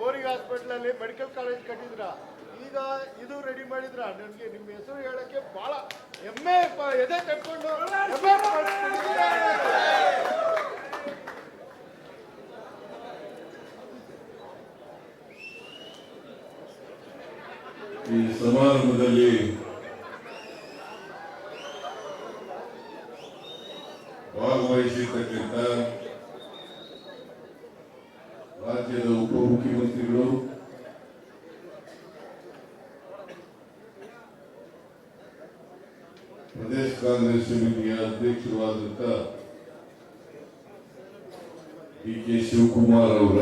Boring ಹಾಸ್ಪಿಟ್ಲಲ್ಲಿ medical college ಕಟ್ಟಿದ್ರ ಈಗ ಇದು ರೆಡಿ ಮಾಡಿದ್ರ ನನಗೆ ನಿಮ್ಮ ಹೆಸರು ಹೇಳಕ್ಕೆ ಬಹಳ ಹೆಮ್ಮೆ ಎದೆ ಕಟ್ಕೊಂಡು. ಈ ಸಮಾರಂಭದಲ್ಲಿ ಅಧ್ಯಕ್ಷರಾದಂಥ ಡಿ ಕೆ ಶಿವಕುಮಾರ್ ಅವರ.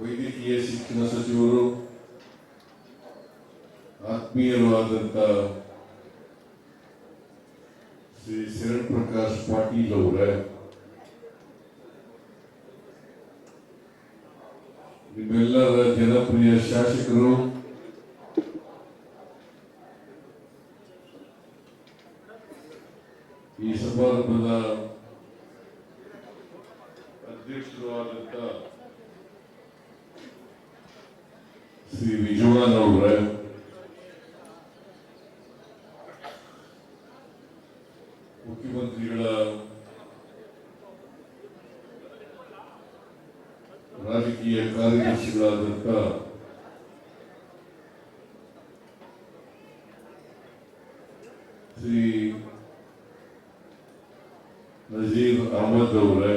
ವೈದ್ಯಕೀಯ ಶಿಕ್ಷಣ ಸಚಿವರು, ಆತ್ಮೀಯರು ಆದಂತ ಶ್ರೀ ಶರಣ್ ಪ್ರಕಾಶ್ ಪಾಟೀಲ್ ಅವರ. ನಿಮ್ಮೆಲ್ಲರ ಜನಪ್ರಿಯ ಶಾಸಕರು ಈ ಸಮಾರಂಭದ ಅಧ್ಯಕ್ಷರು ಆದಂತ ಶ್ರೀ ವಿಜಯವಾನ್ ಅವರ ಮುಖ್ಯಮಂತ್ರಿಗಳ ರಾಜಕೀಯ ಕಾರ್ಯದರ್ಶಿಗಳಾದಂಥ Absolutely.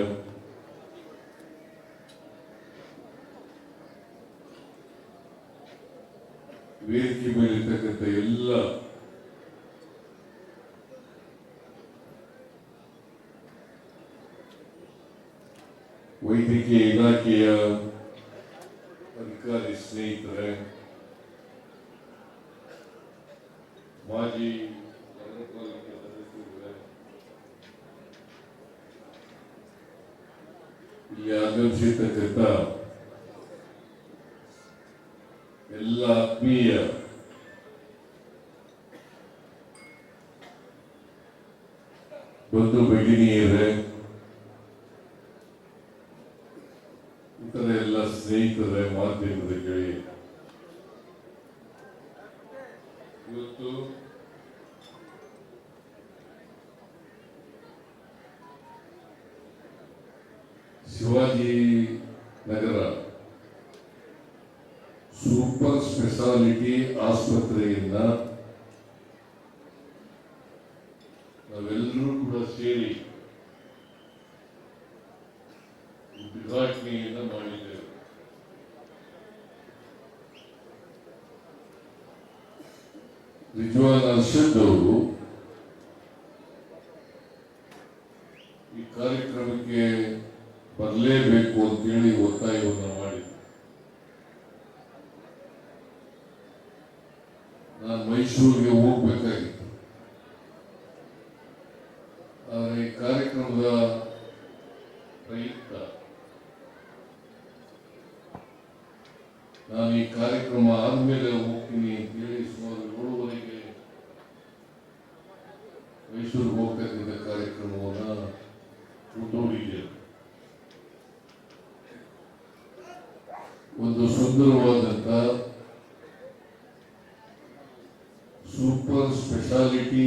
ಇಲ್ಲಿ ಆಗಮಿಸಿರ್ತಕ್ಕಂಥ ಎಲ್ಲ ಆತ್ಮೀಯ ಬಂಧು ರಿಜ್ವಾನ್ ಅರ್ಷದ್ ಅವರು ಈ ಕಾರ್ಯಕ್ರಮಕ್ಕೆ ಬರಲೇಬೇಕು ಅಂತೇಳಿ ಒತ್ತಾಯವನ್ನು ಮಾಡಿದ್ರು ನಾನು ಮೈಸೂರಿಗೆ ಹೋಗ್ಬೇಕಾಗಿತ್ತು ಆದರೆ ಈ ಕಾರ್ಯಕ್ರಮದ ಪ್ರಯುಕ್ತ ನಾನು ಈ ಕಾರ್ಯಕ್ರಮ ಆದ್ಮೇಲೆ ಹೋಗ್ತೀನಿ ಅಂತೇಳಿ ಸುಮಾರು ಏಳುವರೆಗೆ ಮೈಸೂರಿಗೆ ಹೋಗ್ತಕ್ಕಂಥ ಕಾರ್ಯಕ್ರಮವನ್ನು ಮುಂದೂಡಿದ್ದೇನೆ ಒಂದು ಸುಂದರವಾದಂಥ ಸೂಪರ್ ಸ್ಪೆಷಾಲಿಟಿ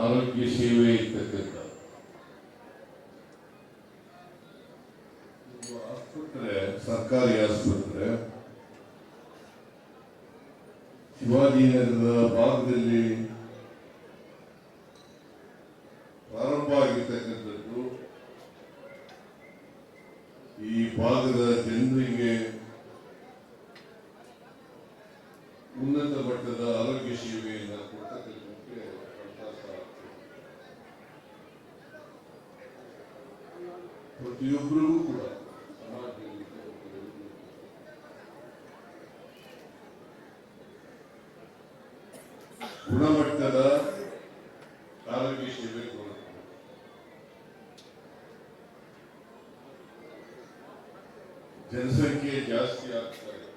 ಆರೋಗ್ಯ ಸೇವೆ ಇರ್ತಕ್ಕಂಥ ಆಸ್ಪತ್ರೆ ಸರ್ಕಾರಿ ಆಸ್ಪತ್ರೆ ಶಿವಾಜಿನಗರದ ಭಾಗದಲ್ಲಿ ಪ್ರಾರಂಭ ಆಗಿರ್ತಕ್ಕಂಥದ್ದು ಈ ಭಾಗದ ಜನರಿಗೆ ಉನ್ನತ ಮಟ್ಟದ ಆರೋಗ್ಯ ಸೇವೆಯನ್ನು ಕೊಡ್ತಕ್ಕಂಥಕ್ಕೆ ಅವಕಾಶ ಆಗ್ತದೆ. ಪ್ರತಿಯೊಬ್ಬರಿಗೂ ಕೂಡ ಸಮಾಜದಲ್ಲಿ ಪ್ರತಿಯೊಬ್ಬರಿಗೂ ಗುಣಮಟ್ಟದ ಆರೋಗ್ಯ ಜನಸಂಖ್ಯೆ ಜಾಸ್ತಿ ಆಗ್ತಾ ಇದೆ.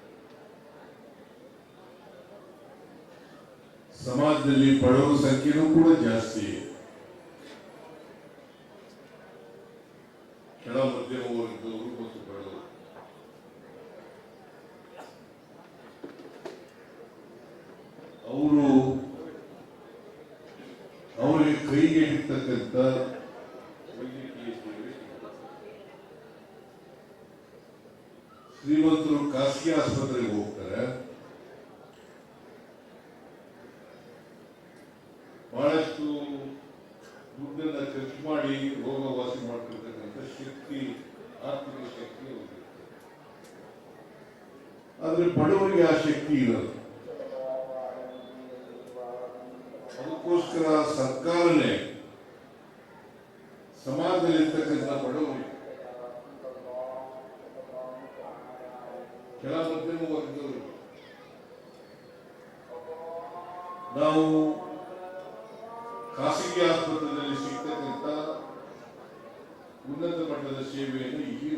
ಸಮಾಜದಲ್ಲಿ ಬಡವರ ಸಂಖ್ಯೆನೂ ಕೂಡ ಜಾಸ್ತಿ ಇದೆ ಸಿಗ್ತಕ್ಕಂಥ ವೈದ್ಯಕೀಯ ಸೇವೆ ಶ್ರೀಮಂತರು ಖಾಸಗಿ ಆಸ್ಪತ್ರೆಗೆ ಹೋಗ್ತಾರೆ ಬಹಳಷ್ಟು ದುಡ್ಡನ್ನ ಖರ್ಚು ಮಾಡಿ ರೋಗ ವಾಸಿ ಮಾಡ್ತಿರ್ತಕ್ಕಂಥ ಶಕ್ತಿ ಆರ್ಥಿಕ ಶಕ್ತಿ ಅವ್ರಿಗಿರುತ್ತೆ. ಆದ್ರೆ ಬಡವರಿಗೆ ಆ ಶಕ್ತಿ ಇರಲ್ಲ ಅದಕ್ಕೋಸ್ಕರ ಸರ್ಕಾರನೇ ಸಮಾಜದಲ್ಲಿರ್ತಕ್ಕಂಥ ಬಡವರಿಗೆ ಕೆಲ ಮಧ್ಯಮ ವರ್ಗದವರು ನಾವು ಸೇವೆಯನ್ನು ಇಲ್ಲಿ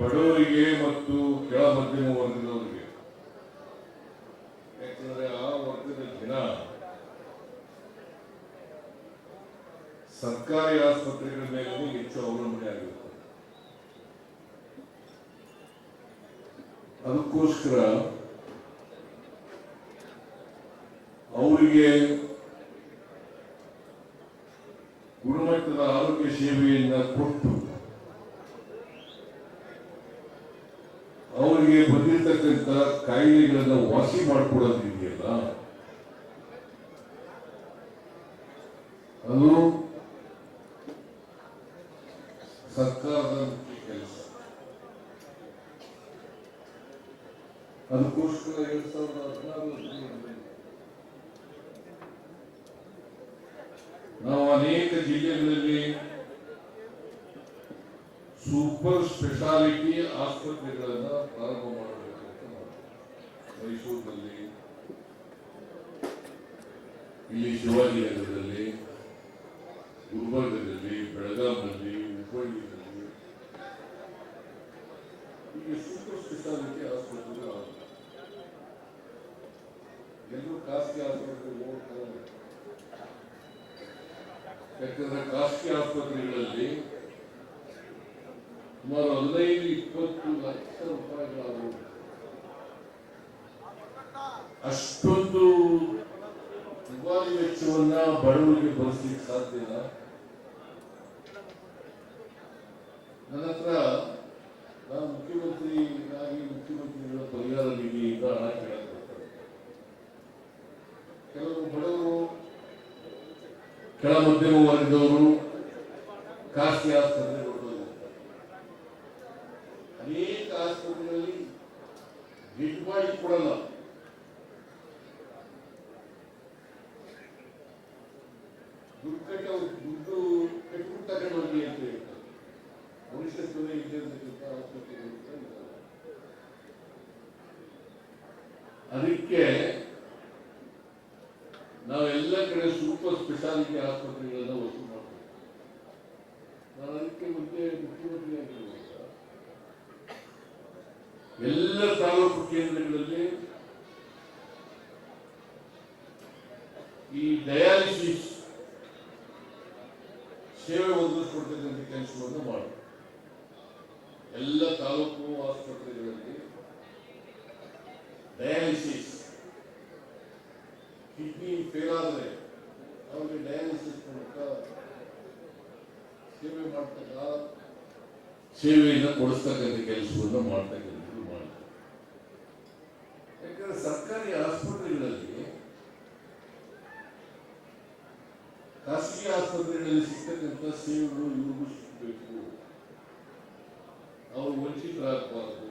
ಬಡವರಿಗೆ ಮತ್ತು ಕೆಳ ಮಧ್ಯಮ ವರ್ಗದವರಿಗೆ. ಯಾಕಂದ್ರೆ ಆ ವರ್ಗದ ಜನ ಸರ್ಕಾರಿ ಆಸ್ಪತ್ರೆಗಳ ಮೇಲೆ ಹೆಚ್ಚು ಅವಲಂಬನೆ ಆಗಿರುತ್ತೆ ಅದಕ್ಕೋಸ್ಕರ ಅವರಿಗೆ ಗುಣಮಟ್ಟದ ಆರೋಗ್ಯ ಸೇವೆಯನ್ನ ಕೊಟ್ಟು ಅವರಿಗೆ ಬಂದಿರತಕ್ಕಂಥ ಕಾಯಿಲೆಗಳನ್ನ ವಾಸಿ ಮಾಡಿಕೊಡೋದು ಇದೆಯಲ್ಲ ಅದು ಸರ್ಕಾರದ ಮುಖ್ಯ ಕೆಲಸ ಅದಕ್ಕೋಸ್ಕರ ಎರಡ್ ಸಾವಿರದ ಹದಿನಾರರಲ್ಲಿ ನಾವು ಅನೇಕ ಜಿಲ್ಲೆಗಳಲ್ಲಿ ಸೂಪರ್ ಸ್ಪೆಷಾಲಿಟಿ ಆಸ್ಪತ್ರೆಗಳನ್ನ ಪ್ರಾರಂಭ ಮಾಡಬೇಕಂತ. ಮೈಸೂರಿನಲ್ಲಿ ಇಲ್ಲಿ ಶಿವಾಜಿನಗರದಲ್ಲಿ ಗುಲ್ಬರ್ಗದಲ್ಲಿ ಬೆಳಗಾವಿನಲ್ಲಿ ಕಿತ್ತಲಿಕ್ಕೆ ಆಸ್ಪತ್ರೆ ಎಲ್ಲರೂ ಖಾಸಗಿ ಆಸ್ಪತ್ರೆಗೆ ಹೋಗ್ತಾರೆ ಯಾಕಂದ್ರೆ ಖಾಸಗಿ ಆಸ್ಪತ್ರೆಗಳಲ್ಲಿ ಸುಮಾರು ಹದಿನೈದು ಇಪ್ಪತ್ತು ಲಕ್ಷ ರೂಪಾಯಿಗಳಾದವು ಅಷ್ಟೊಂದು ದುಬಾರಿ ವೆಚ್ಚವನ್ನ ಬಡವರಿಗೆ ಬಳಸಲಿಕ್ಕೆ ಇಲ್ಲ ಅದಕ್ಕೆ ನಾವೆಲ್ಲ ಕಡೆ ಸೂಪರ್ ಸ್ಪೆಷಾಲಿಟಿ ಆಸ್ಪತ್ರೆಗಳನ್ನ ವಸೂಲು ಮಾಡಬೇಕು ನಾನು ಅದಕ್ಕೆ ಮುಂದೆ ಮುಖ್ಯಮಂತ್ರಿ ಆಗಿರುವಾಗ ಎಲ್ಲ ತಾಲೂಕು ಕೇಂದ್ರಗಳಲ್ಲಿ ಈ ಡಯಾಲಿಸಿಸ್ ಸೇವೆ ಒದಗಿಸ್ಕೊಡ್ತಕ್ಕಂಥ ಕೆಲಸವನ್ನು ಮಾಡಿ ಎಲ್ಲ ತಾಲೂಕು ಆಸ್ಪತ್ರೆಗಳಲ್ಲಿ ಡಯಾಲಿಸಿಸ್ ಕಿಡ್ನಿ ಫೇಲ್ ಆದರೆ ಅವರಿಗೆ ಡಯಾಲಿಸಿಸ್ ಮೂಲಕ ಸೇವೆ ಮಾಡ್ತಕ್ಕ ಸೇವೆಯನ್ನು ಕೊಡಿಸ್ತಕ್ಕಂಥ ಕೆಲಸವನ್ನು ಮಾಡ್ತಕ್ಕಂಥದ್ದು ಮಾಡ್ತಾರೆ. ಯಾಕಂದ್ರೆ ಸರ್ಕಾರಿ ಆಸ್ಪತ್ರೆಗಳಲ್ಲಿ ಖಾಸಗಿ ಆಸ್ಪತ್ರೆಗಳಲ್ಲಿ ಸಿಗ್ತಕ್ಕಂಥ ಸೇವೆಗಳು ಇವ್ರಿಗೂ ಸಿಗಬೇಕು. ಅವರು ವಂಚಿತರಾಗಬಾರದು.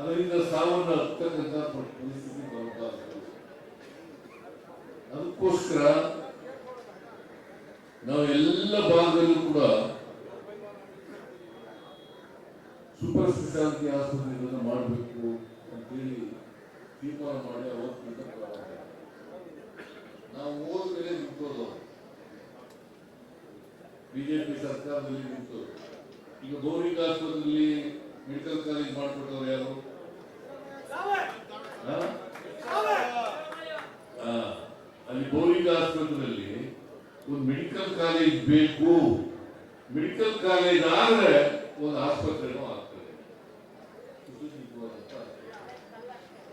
ಅದರಿಂದ ಸಾವನ್ನು ಹತ್ತಕ್ಕಂಥ ಪರಿಸ್ಥಿತಿ ಬರಬಾರದು. ಅದಕ್ಕೋಸ್ಕರ ನಾವು ಎಲ್ಲ ಭಾಗದಲ್ಲೂ ಕೂಡ ಸೂಪರ್ ಸ್ಪೆಷಾಲಿಟಿ ಆಸ್ಪತ್ರೆಗಳನ್ನು ಮಾಡಬೇಕು ಅಂತೇಳಿ ತೀರ್ಮಾನ ಮಾಡಿ ಆಗಿದೆ. ನಾವು ಹೋದ್ಮೇಲೆ ನಿಂತೋದು. ಬಿಜೆಪಿ ಸರ್ಕಾರದಲ್ಲಿ ನಿಂತು ಈಗ ಗೌರಿಕ ಆಸ್ಪತ್ರೆಯಲ್ಲಿ ಮೆಡಿಕಲ್ ಕಾಲೇಜ್ ಮಾಡಿಕೊಟ್ಟವ್ರು ಯಾರು? ಅಲ್ಲಿ ಗೌರಿಕ ಆಸ್ಪತ್ರೆಯಲ್ಲಿ ಒಂದು ಮೆಡಿಕಲ್ ಕಾಲೇಜ್ ಬೇಕು. ಮೆಡಿಕಲ್ ಕಾಲೇಜ್ ಆದ್ರೆ ಒಂದು ಆಸ್ಪತ್ರೆನೂ ಆಗ್ತದೆ ಸುಸಜ್ಜಿತವಾದಂಥ ಆಸ್ಪತ್ರೆ.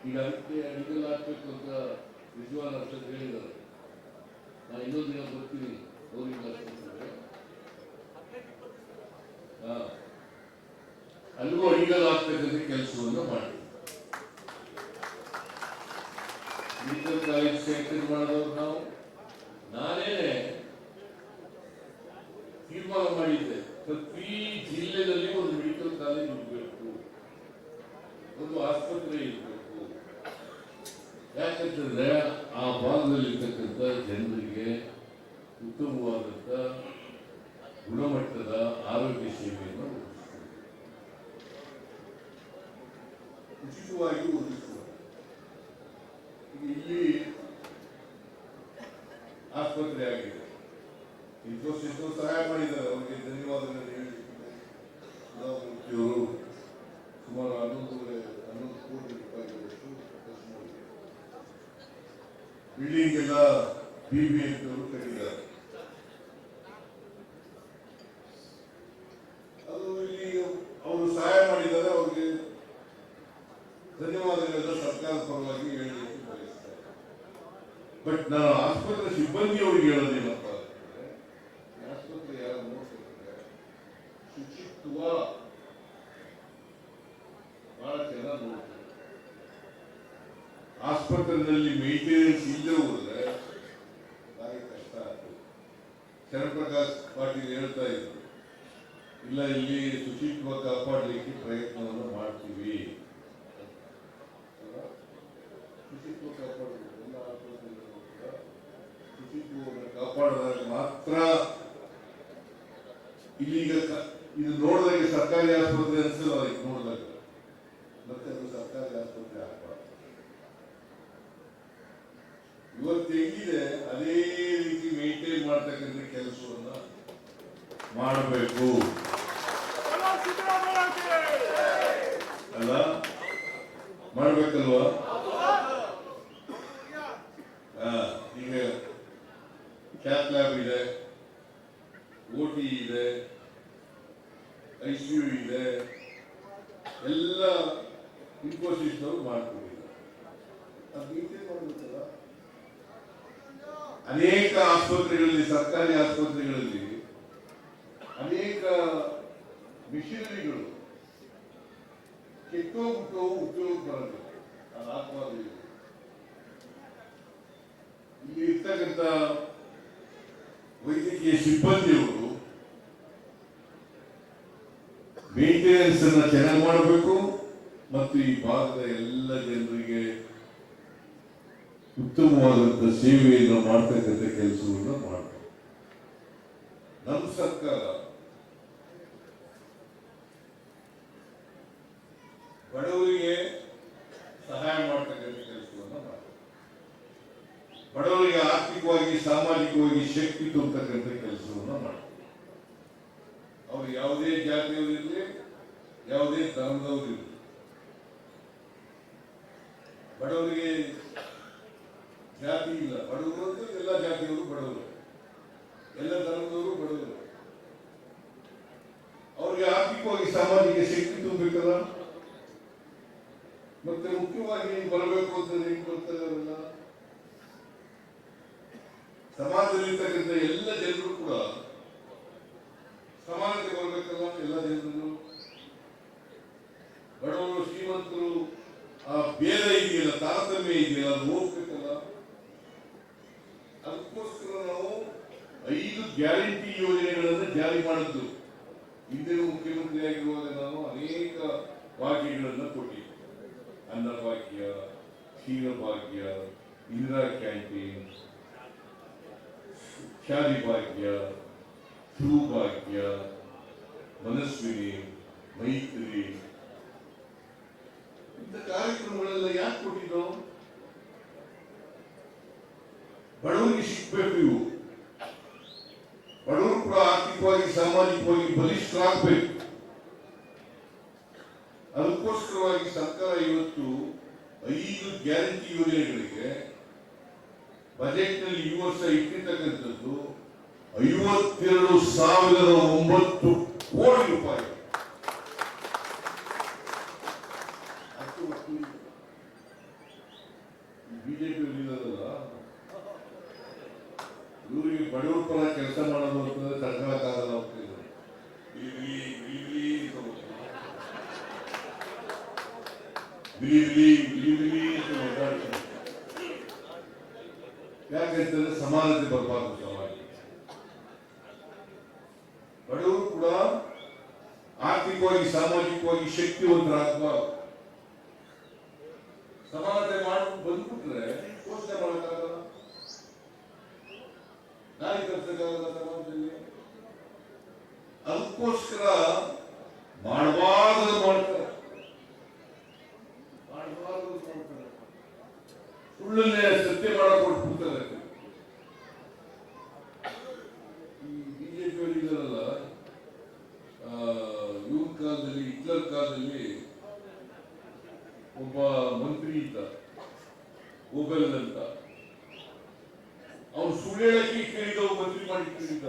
ಈಗ ಅದಕ್ಕೆ ಮೆಡಿಕಲ್ ಹಾಕ್ಬೇಕು ಅಂತ ವಿಜುವಲ್ ಅರ್ಥ ಹೇಳಿದ್ದಾರೆ. ನಾನು ಇನ್ನೊಂದು ದಿನ ಬರ್ತೀನಿ ಆಸ್ಪತ್ರೆಗೆ ಹಾ. ಅಲ್ಲಿಗೂ ಅಡಿಗಲ್ ಆಗ್ತಕ್ಕಂಥ ಕೆಲಸವನ್ನು ಮಾಡಿ. ಮೆಡಿಕಲ್ ಕಾಲೇಜ್ ಸ್ಯಾಂಕ್ಷನ್ ಮಾಡಿದವರು ನಾವು. ನಾನೇ ತೀರ್ಮಾನ ಮಾಡಿದ್ದೆ. ಪ್ರತಿ ಜಿಲ್ಲೆಯಲ್ಲಿ ಒಂದು ಮೆಡಿಕಲ್ ಕಾಲೇಜ್ ಇರಬೇಕು. ಒಂದು ಆಸ್ಪತ್ರೆ ಇರಬೇಕು. ಯಾಕಂತಂದ್ರೆ ಆ ಭಾಗದಲ್ಲಿ ಇರ್ತಕ್ಕಂಥ ಜನರಿಗೆ ಉತ್ತಮವಾದಂಥ ಗುಣಮಟ್ಟದ ಆರೋಗ್ಯ ಸೇವೆಯನ್ನು. ಉಚಿತವಾಗಿ ಒದಗಿಸುವ ಇಲ್ಲಿ ಆಸ್ಪತ್ರೆ ಆಗಿದೆ. ಇಂಥ ಸಹಾಯ ಮಾಡಿದ್ದಾರೆ ಅವರಿಗೆ ಧನ್ಯವಾದಗಳನ್ನು ಹೇಳಲಿಕ್ಕೆ ಸುಧಾಮೂರ್ತಿಯವರು ಸುಮಾರು ಹನ್ನೊಂದೂವರೆ ಹನ್ನೊಂದು ಕೋಟಿ ರೂಪಾಯಿಗಳಷ್ಟು ಖರ್ಚು ಮಾಡಿದ್ದಾರೆ ಬಿಲ್ಡಿಂಗ್ ಎಲ್ಲ ಬಿ ಬಿ ಅಂತವರು ಕಟ್ಟಿದ್ದಾರೆ ಅದು ಇಲ್ಲಿ ಅವರು ಸಹಾಯ ಮಾಡಿದ್ದಾರೆ ಅವರಿಗೆ ಧನ್ಯವಾದಗಳೆಲ್ಲ ಸರ್ಕಾರದ ಪರವಾಗಿ ಹೇಳಲಿಕ್ಕೆ ಬಯಸ್ತಾರೆ ಬಟ್ ನಾನು ಆಸ್ಪತ್ರೆ ಸಿಬ್ಬಂದಿಯವರಿಗೆ ಹೇಳೋದೇನಪ್ಪ ಅಂತಂದ್ರೆ, ಈ ಆಸ್ಪತ್ರೆ ಯಾರು ನೋಡ್ತಿರ್ತಾರೆ ಶುಚಿತ್ವ ಬಹಳ ಚೆನ್ನಾಗಿ ನೋಡ್ತಾರೆ ಆಸ್ಪತ್ರೆಯಲ್ಲಿ ಮೇಂಟೆನೆನ್ಸ್ ಇಲ್ಲದೆ ಹೋದ್ರೆ ಬಾರಿ ಕಷ್ಟ ಆಗ್ತದೆ. ಶರಣಪ್ರಕಾಶ್ ಪಾಟೀಲ್ ಹೇಳ್ತಾ ಇದ್ರು, ಇಲ್ಲ, ಇಲ್ಲಿ ಶುಚಿತ್ವ ಕಾಪಾಡಲಿಕ್ಕೆ ಪ್ರಯತ್ನವನ್ನು ಮಾಡ್ತೀವಿ? ಶುಚಿತ್ವ ಕಾಪಾಡಬೇಕು ಶುಚಿತ್ವವನ್ನು ಕಾಪಾಡಿದಾಗ ಮಾತ್ರ ಇಲ್ಲಿ ಈಗ ಇದು ನೋಡಿದಾಗ ಸರ್ಕಾರಿ ಆಸ್ಪತ್ರೆ ಅನಿಸಲ್ಲ ಅದಕ್ಕೆ ನೋಡಿದಾಗ ಮತ್ತೆ ಅದು ಸರ್ಕಾರಿ ಆಸ್ಪತ್ರೆ ಆಗಬಾರ್ದು ಇವತ್ತು ಹೆಂಗಿದೆ ಅದೇ ರೀತಿ ಮೇಂಟೈನ್ ಕೆಲಸವನ್ನು ಮಾಡಬೇಕು. ಅಲ್ಲ ಮಾಡ್ಬೇಕಲ್ವಾ? ಈಗ ಕ್ಯಾತ್ ಲ್ಯಾಬ್ ಇದೆ ಓಟಿ ಇದೆ ಐ ಸಿ ಯು ಇದೆ ಎಲ್ಲ ಇನ್ಫೋಸಿಸ್ನವರು ಮಾಡ್ಕೊಂಡಿದ್ದಾರೆ. ಅದು ನೀವೇ ಮಾಡ್ಬೇಕಲ್ಲ ಅನೇಕ ಆಸ್ಪತ್ರೆಗಳಲ್ಲಿ, ಸರ್ಕಾರಿ ಆಸ್ಪತ್ರೆಗಳಲ್ಲಿ ಅನೇಕ ಮಿಷನರಿಗಳು ಕೆಟ್ಟೋಗ್ಬಿಟ್ಟು ಉಪಯೋಗ ಬರಲ್ಲ. ಅದು ಆತ್ಮಹತ್ಯೆ ಇಲ್ಲಿ ಇರ್ತಕ್ಕಂಥ ವೈದ್ಯಕೀಯ ಸಿಬ್ಬಂದಿಯವರು ಮೇಂಟೆನೆನ್ಸ್ ಅನ್ನ ಚೆನ್ನಾಗಿ ಮಾಡಬೇಕು ಮತ್ತು ಈ ಭಾಗದ ಎಲ್ಲ ಜನರಿಗೆ ಉತ್ತಮವಾದಂತ ಸೇವೆಯನ್ನು ಮಾಡ್ತಕ್ಕಂಥ ಕೆಲಸವನ್ನು ಮಾಡಬೇಕು ನಮ್ಮ ಸರ್ಕಾರ ಬಡವರಿಗೆ ಸಹಾಯ ಮಾಡ್ತಕ್ಕಂಥ ಕೆಲಸವನ್ನು ಮಾಡಬೇಕು ಬಡವರಿಗೆ ಆರ್ಥಿಕವಾಗಿ, ಸಾಮಾಜಿಕವಾಗಿ ಶಕ್ತಿ ತುಂಬತಕ್ಕಂಥ ಕೆಲಸವನ್ನು ಮಾಡಬೇಕು ಅವರು ಯಾವುದೇ ಜಾತಿಯವರಿರಲಿ, ಯಾವುದೇ ಧರ್ಮದವರಿರಲಿ, ಬಡವರಿಗೆ ಜಾತಿ ಇಲ್ಲ. ಬಡವರು ಅಂದ್ರೆ ಎಲ್ಲ ಜಾತಿಯವರು ಬಡವರು. ಎಲ್ಲ ಧರ್ಮದವರು ಬಡವರು. ಅವ್ರಿಗೆ ಆರ್ಥಿಕವಾಗಿ ಸಮಾಜಕ್ಕೆ ಶಕ್ತಿ ತುಂಬಬೇಕಲ್ಲ? ಮತ್ತೆ ಮುಖ್ಯವಾಗಿ ನೀವು ಬರಬೇಕು ಅಂತ ಹೆಂಗ್ ಬರ್ತಾ ಅವರೆಲ್ಲ ಸಮಾಜದಲ್ಲಿರ್ತಕ್ಕಂಥ ಎಲ್ಲ ಜನರು ಕೂಡ ಸಮಾನತೆ ಬರಬೇಕಲ್ಲ ಎಲ್ಲ ಜನರು ಬಡವರು ಶ್ರೀಮಂತರು ಆ ಭೇದ ಇದೆಯಲ್ಲ ತಾರತಮ್ಯ ಇದೆಯಲ್ಲ ಅದು ಹೋಗ್ಬೇಕಲ್ಲ ಅದಕ್ಕೋಸ್ಕರ ನಾವು ಐದು ಗ್ಯಾರಂಟಿ ಯೋಜನೆಗಳನ್ನು ಜಾರಿ ಮಾಡಿದ್ದು ಹಿಂದಿನ ಮುಖ್ಯಮಂತ್ರಿ ಆಗಿರುವಾಗ ನಾನು ಅನೇಕ ಭಾಗ್ಯಗಳನ್ನು ಕೊಟ್ಟಿದ್ದೆ ಅನ್ನಭಾಗ್ಯ ಕ್ಷೀರಭಾಗ್ಯ ಇಂದಿರಾ ಕ್ಯಾಂಟೀನ್ ಶಾದಿ ಭಾಗ್ಯ ಭಾಗ್ಯ, ಮನಸ್ವಿನಿ, ಮೈತ್ರಿ. ಇಂಥ ಕಾರ್ಯಕ್ರಮಗಳೆಲ್ಲ ಯಾಕೆ ಕೊಟ್ಟಿದ್ದು? ಬಡವರಿಗೆ ಸಿಗ್ಬೇಕು ಇವು. ಬಡವರು ಕೂಡ ಆರ್ಥಿಕವಾಗಿ, ಸಾಮಾಜಿಕವಾಗಿ ಬಲಿಷ್ಠರಾಗಬೇಕು. ಅದಕ್ಕೋಸ್ಕರವಾಗಿ ಸರ್ಕಾರ ಇವತ್ತು ಐದು ಗ್ಯಾರಂಟಿ ಯೋಜನೆಗಳಿಗೆ ಬಜೆಟ್ನಲ್ಲಿ ಈ ವರ್ಷ ಇಟ್ಟಿರ್ತಕ್ಕಂಥದ್ದು ಐವತ್ತೆರಡು ಸಾವಿರದ ಒಂಬತ್ತು ಕೋಟಿ ರೂಪಾಯಿ ಬಿಜೆಪಿ ಇರೋದಲ್ಲ ಇವರಿಗೆ ಬಡವರ ಪರ ಕೆಲಸ ಮಾಡೋದು ಅಂತಂದ್ರೆ ತಡ್ಕೊಳಕ್ಕಾಗಲ್ಲ ಅವ್ರಿಗೆ. ಬಿಲಿ ಬಿಲಿ ಬಿಲಿ ಬಿಲಿ ಅಂತ ಹೋಗ್ತಾರೆ. ಬಿಲಿ ಬಿಲಿ ಬಿಲಿ ಬಿಲಿ ಅಂತ ಓಡಾಡ್ತಾರೆ. ಯಾಕಂತಂದ್ರೆ ಸಮಾನತೆ ಬರಬಾರ್ದು ಸಮಾಜ ಬಡವರು ಕೂಡ ಆರ್ಥಿಕವಾಗಿ ಸಾಮಾಜಿಕವಾಗಿ ಶಕ್ತಿವಂತರಾಗಬಾರ್ದು ಸಮಾನತೆ ಮಾಡಿ ಬಂದ್ಬಿಟ್ರೆ ಯೋಚನೆ ಮಾಡೋಕ್ಕಾಗಲ್ಲ? ನಾಯಿ ಕಲ್ಸಕ್ಕಾಗಲ್ಲ ಸಮಾಜದಲ್ಲಿ? ಅದಕ್ಕೋಸ್ಕರ ಮಾಡಬಾರದು ಮಾಡ್ತಾರೆ ಮಾಡಬಾರದು ಮಾಡ್ತಾರೆ ಸುಳ್ಳನ್ನೇ ಸತ್ಯ ಮಾಡಕ್ ಕೊಟ್ಬಿಡ್ತಾರೆ ಈ ಬಿಜೆಪಿ ಇದ್ದಾರಲ್ಲ ಇವ್ರ ಕಾಲದಲ್ಲಿ ಹಿಟ್ಲರ್ ಕಾಲದಲ್ಲಿ ಒಬ್ಬ ಮಂತ್ರಿ ಇದ್ದ ಗೋಬೆಲ್ ಅಂತ ಅವನು ಸುಳ್ಳು ಹೇಳಕ್ಕೆ ಕೇಳಿದವ ಮಂತ್ರಿ ಮಾಡಿ ಕೇಳಿದ್ದ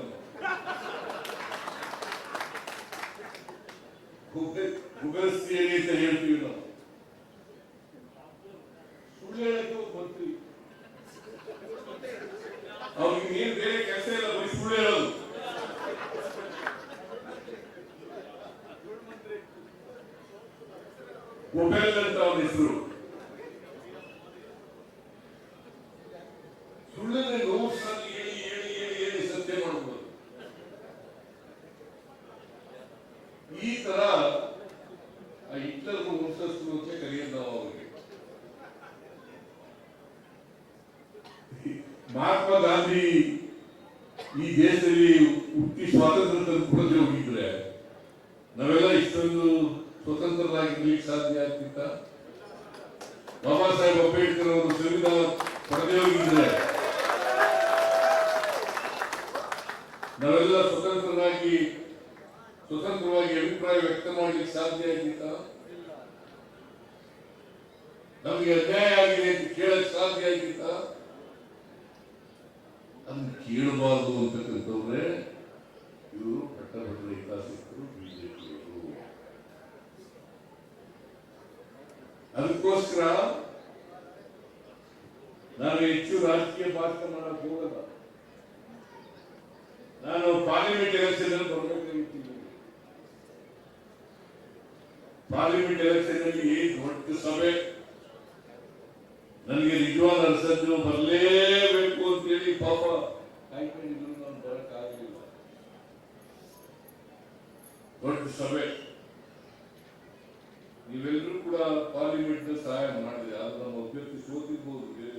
ಗುಗಲ್ಸ್ತಿಯರಿ ಅಂತ ಹೇಳ್ತೀವಿ ನಾವು ಸುಳ್ಳು ಹೇಳಕ್ಕೆ ಒಬ್ಬ ಮಂತ್ರಿ ಏನ್ ಬೇರೆ ಕೆಲಸ ಇಲ್ಲ ಬರೀ ಸುಳ್ಳು ಹೇಳೋದು. ಗೊಬೆಲ್ ಅಂತ ಅವನ ಹೆಸರು ಸುಳ್ಳನೆ ನೋಟ್ಸ್ ಅಲ್ಲಿ ಹೇಳಿ ಹೇಳಿ ಹೇಳಿ ಹೇಳಿ ಸತ್ಯ ಮಾಡಬಹುದು ಈ ತರ ಆ ಹಿಟ್ಲರ್ ವಂಶಸ್ಥರು ಅಂತ ಕರೆಯೋದು ನಾವು ಅವರಿಗೆ ಮಹಾತ್ಮ ಗಾಂಧಿ ಈ ದೇಶದಲ್ಲಿ ಹುಟ್ಟಿ ಸ್ವಾತಂತ್ರ್ಯ ತಂದು ಕೊಡದೆ ಹೋಗಿದ್ರೆ ನಾವೆಲ್ಲ ಇಷ್ಟೊಂದು ಸ್ವತಂತ್ರರಾಗಿರ್ಲಿಕ್ಕೆ ಸಾಧ್ಯ ಆಗ್ತಿತ್ತ ಬಾಬಾ ಸಾಹೇಬ್ ಅಂಬೇಡ್ಕರ್ ಅವರು ಸಂವಿಧಾನ ಪಡೆದೇ ಹೋಗಿದ್ರೆ ನಾವೆಲ್ಲ ಸ್ವತಂತ್ರರಾಗಿ, ಸ್ವತಂತ್ರವಾಗಿ ಅಭಿಪ್ರಾಯ ವ್ಯಕ್ತ ಮಾಡಲಿಕ್ಕೆ ಸಾಧ್ಯ ಆಗಿತ್ತ? ನಮಗೆ ಅನ್ಯಾಯ ಆಗಿದೆ ಅಂತ ಕೇಳಕ್ ಸಾಧ್ಯ ಆಗಿತ್ತ? ಅದನ್ನು ಕೇಳಬಾರ್ದು ಅಂತಕ್ಕಂಥವ್ರೆ ಇವರು ಪಟ್ಟಭದ್ರ ಹಿತಾಸಕ್ತರು ಬಿಜೆಪಿಯವರು. ಅದಕ್ಕೋಸ್ಕರ ನಾನು ಹೆಚ್ಚು ರಾಜಕೀಯ ಭಾಷಣ ಮಾಡಕ್ ಹೋಗಲ್ಲ. ನಾನು ಪಾರ್ಲಿಮೆಂಟ್ ಎಲೆಕ್ಷನ್ ಪಾರ್ಲಿಮೆಂಟ್ ಎಲೆಕ್ಷನ್ ಅಲ್ಲಿ ದೊಡ್ಡ ಸಭೆ. ನನಗೆ ನಿಜವಾದ ಅನ್ಸದ್ದು ಬರಲೇಬೇಕು ಅಂತೇಳಿ ಪಾಪ ಕಾಯ್ಕೊಂಡಿದ್ರು ನಾನು ಬರಕ್ಕಾಗಲಿಲ್ಲ ದೊಡ್ಡ ಸಭೆ. ನೀವೆಲ್ಲರೂ ಕೂಡ ಪಾರ್ಲಿಮೆಂಟ್ ಸಹಾಯ ಮಾಡಿದೆ ಆದ್ರೆ ನಮ್ಮ ಅಭ್ಯರ್ಥಿ ಸೋತಿರ್ಬೋದು. ಬೇರೆ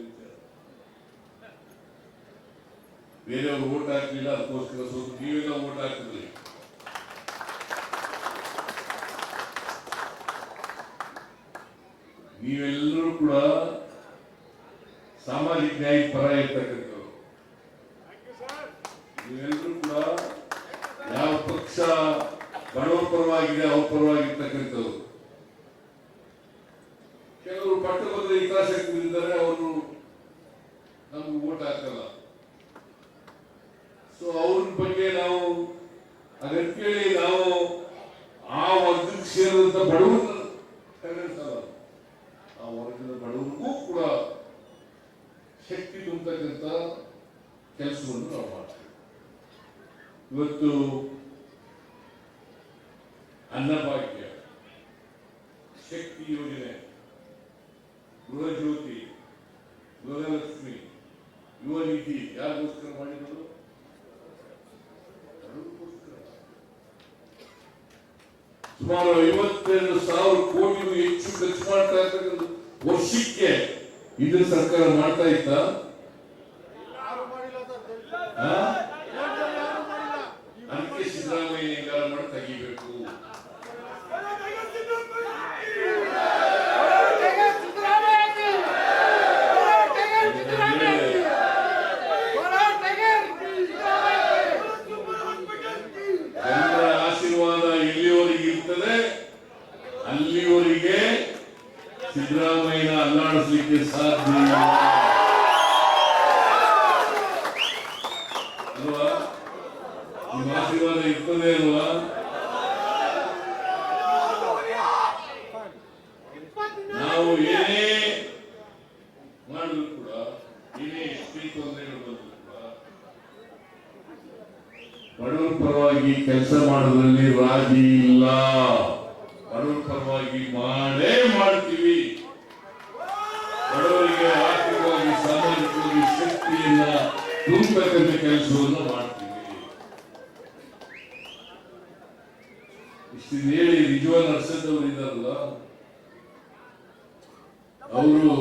ಬೇರೆಯವರು ಓಟ್ ಹಾಕಲಿಲ್ಲ, ಅದಕ್ಕೋಸ್ಕರ ಸ್ವಲ್ಪ ನೀವೆಲ್ಲ ಓಟ್ ಹಾಕಿದ್ರಿ ನೀವೆಲ್ಲರೂ ಕೂಡ ಸಾಮಾಜಿಕ ನ್ಯಾಯ ಪರ ಇರ್ತಕ್ಕಂಥವ್ರು. ನೀವೆಲ್ಲರೂ ಕೂಡ ಯಾವ ಪಕ್ಷ ಬಡವರ ಪರವಾಗಿದೆ ಅವ್ರ ಪರವಾಗಿರ್ತಕ್ಕಂಥವ್ರು ಕೆಲವರು ಪಟ್ಟಭದ್ರ ಹಿತಾಸಕ್ತರಿದ್ದಾರೆ ಅವರು ನಮ್ಗೆ ಓಟ್ ಹಾಕಲ್ಲ ಸೊ ಅವ್ರ ಬಗ್ಗೆ ನಾವು ಅದಕ್ಕೇಳಿ ನಾವು ಆ ವರ್ಗಕ್ಕೆ ಸೇರಿದಂತ ಬಡವರನ್ನ ಕಡೆಗಣಿಸಲ್ಲ ಆ ವರ್ಗದ ಬಡವರಿಗೂ ಕೂಡ ಶಕ್ತಿ ತುಂಬತಕ್ಕಂಥ ಕೆಲಸವನ್ನು ನಾವು ಮಾಡ್ತೀವಿ. ಇವತ್ತು ಕೆಲಸವನ್ನು ಮಾಡ್ತೀವಿ. ಇಷ್ಟಿದ್ ಹೇಳಿ ನಿಜವಾದ ನರ್ಸದವರು ಅವರು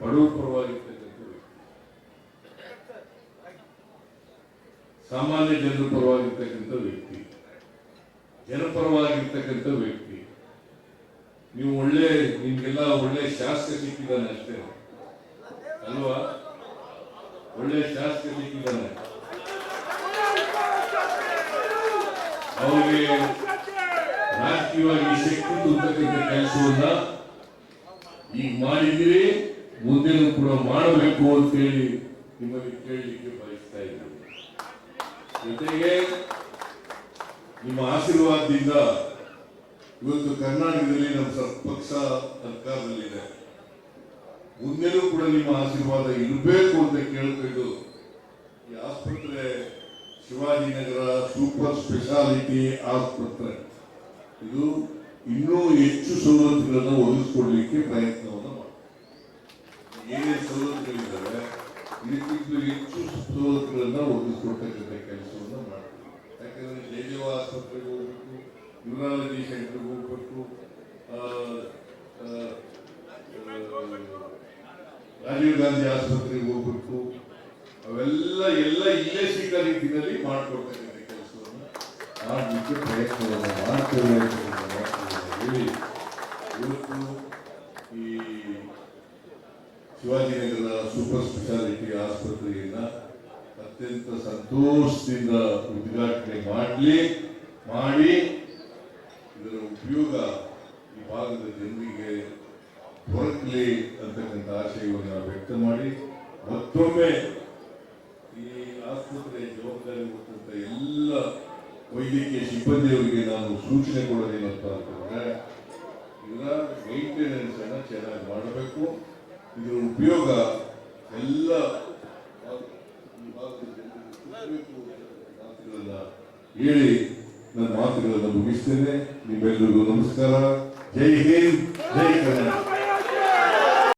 ಬಡವರ ಪರವಾಗಿರ್ತಕ್ಕಂಥ ಸಾಮಾನ್ಯ ಜನರ ಪರವಾಗಿರ್ತಕ್ಕಂಥ ವ್ಯಕ್ತಿ. ಜನಪರವಾಗಿರ್ತಕ್ಕಂಥ ವ್ಯಕ್ತಿ. ನೀವು ಒಳ್ಳೆ, ನಿಮ್ಗೆಲ್ಲ ಒಳ್ಳೆ ಶಾಸ್ತ್ರ ಸಿಕ್ಕಿದ್ದಾನೆ ಅಷ್ಟೇ. ಅಲ್ವಾ? ಒಳ್ಳೆ ಶಾಸಕ ಸಿಕ್ಕಿದ್ದಾನೆ. ಅವರಿಗೆ ರಾಜಕೀಯವಾಗಿ ಶಕ್ತಿ ತುಂಬತಕ್ಕಂಥ ಕೆಲಸವನ್ನ ಈಗ ಮಾಡಿದ್ದೀರಿ, ಮುಂದೆನೂ ಕೂಡ ಮಾಡಬೇಕು ಅಂತ ಹೇಳಿ ನಿಮಗೆ ಕೇಳಲಿಕ್ಕೆ ಬಯಸ್ತಾ ಇದ್ದೀನಿ. ಜೊತೆಗೆ ನಿಮ್ಮ ಆಶೀರ್ವಾದದಿಂದ ಇವತ್ತು ಕರ್ನಾಟಕದಲ್ಲಿ ನಮ್ಮ ಪಕ್ಷ ಸರ್ಕಾರದಲ್ಲಿದೆ. ಮುಂದೆನೂ ಕೂಡ ನಿಮ್ಮ ಆಶೀರ್ವಾದ ಇರಬೇಕು ಅಂತ ಕೇಳ್ಕೊಂಡು ಈ ಆಸ್ಪತ್ರೆ ಶಿವಾಜಿನಗರ ಸೂಪರ್ ಸ್ಪೆಷಾಲಿಟಿ ಆಸ್ಪತ್ರೆ. ಇದು ಇನ್ನೂ ಹೆಚ್ಚು ಸವಲತ್ತುಗಳನ್ನು ಒದಗಿಸ್ಕೊಡ್ಲಿಕ್ಕೆ ಪ್ರಯತ್ನವನ್ನು ಮಾಡ್ತೀವಿ. ಏನೇ ಸವಲತ್ತುಗಳಿದ್ದಾವೆ ಇದಕ್ಕಿಂತ ಹೆಚ್ಚು ಸವಲತ್ತುಗಳನ್ನು ಒದಗಿಸ್ಕೊಡ್ತಕ್ಕಂಥ ಕೆಲಸವನ್ನು ಮಾಡ್ತೀವಿ. ಯಾಕಂದ್ರೆ ಜಯದೇವ ಆಸ್ಪತ್ರೆಗೆ ಹೋಗ್ಬೇಕು ನ್ಯೂರಾಲಜಿ ಸೆಂಟರ್ಗೆ ಹೋಗ್ಬೇಕು ರಾಜೀವ್ ಗಾಂಧಿ ಆಸ್ಪತ್ರೆಗೆ ಹೋಗ್ಬಿಟ್ಟು ಅವೆಲ್ಲ, ಎಲ್ಲ ಇಲ್ಲೇ ಸಿಕ್ಕ ರೀತಿಯಲ್ಲಿ ಮಾಡ್ಕೊಡ್ತಕ್ಕಂಥ ಕೆಲಸವನ್ನು ಮಾಡಲಿಕ್ಕೆ ಹೇಳಿ ಇವತ್ತು ಈ ಶಿವಾಜಿನಗರ ಸೂಪರ್ ಸ್ಪೆಷಾಲಿಟಿ ಆಸ್ಪತ್ರೆಯನ್ನ ಅತ್ಯಂತ ಸಂತೋಷದಿಂದ ಉದ್ಘಾಟನೆ ಮಾಡಲಿ, ಮಾಡಿ ಇದರ ಉಪಯೋಗ ಈ ಭಾಗದ ಜನರಿಗೆ ದೊರಕಲಿ ಅಂತಕ್ಕಂಥ ಆಶಯವನ್ನು ವ್ಯಕ್ತ ಮಾಡಿ, ಮತ್ತೊಮ್ಮೆ ಈ ಆಸ್ಪತ್ರೆ ಜವಾಬ್ದಾರಿ ಹೊತ್ತಂತ ಎಲ್ಲ ವೈದ್ಯಕೀಯ ಸಿಬ್ಬಂದಿಯವರಿಗೆ ನಾನು ಸೂಚನೆ ಕೊಡೋದೇನಂತ ಅಂತಂದ್ರೆ ಇದರ ಮೈಂಟೆನೆನ್ಸ್ ಅನ್ನು ಚೆನ್ನಾಗಿ ಮಾಡಬೇಕು. ಇದರ ಉಪಯೋಗ ಎಲ್ಲ ಹೇಳಿ ನನ್ನ ಮಾತುಗಳನ್ನು ಮುಗಿಸ್ತೇನೆ. ನಿಮ್ಮೆಲ್ಲರಿಗೂ ನಮಸ್ಕಾರ. ಜೈ ಹಿಂದ್, ಜೈ ಕರ್ನಾಟಕ.